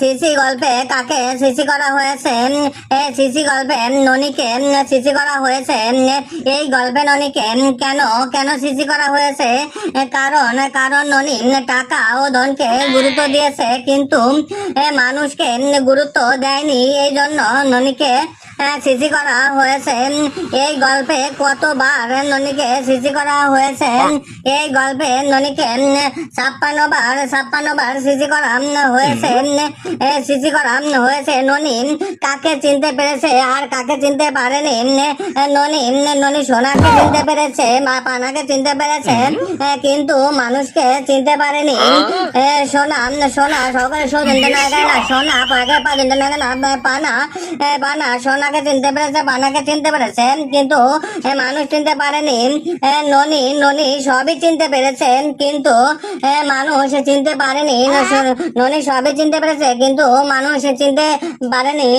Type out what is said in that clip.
CC গল্পে কাকে CC করা হয়েছে। সিসি গল্পে ননীকে সিসি করা হয়েছে। এই গল্পে ননীকে কেন কেন সিসি করা হয়েছে? কারণ কারণ ননী টাকা ও ধনকে গুরুত্ব দিয়েছে, কিন্তু মানুষকে গুরুত্ব দেয়নি। এই জন্য ননীকে সিসি করা হয়েছে এই গল্পে কতবার ননীকে সিসি করা হয়েছে এই গল্পে ননীকে ছাপ্পান্ন বার ছাপ্পান্ন বার সিসি করা হয়েছে। সিসি করা হয়েছে ননী কাকে চিনতে পেরেছে আর কাকে চিনতে পারেনি? ননী ননী সোনাকে চিনতে পেরেছে মা পানাকে চিনতে পেরেছে কিন্তু মানুষকে চিনতে পারেনি। সোনা সোনা সকলে সৌদিন না সোনা পাকে পাদিন না পানা এ, সোনাকে চিনতে পেরেছে বানাকে চিনতে পেরেছেন কিন্তু মানুষ চিনতে পারেনি। ননি ননি সবই চিনতে পেরেছেন কিন্তু মানুষ চিনতে পারেনি। ননি সবই চিনতে পেরেছে কিন্তু মানুষ চিনতে পারেনি।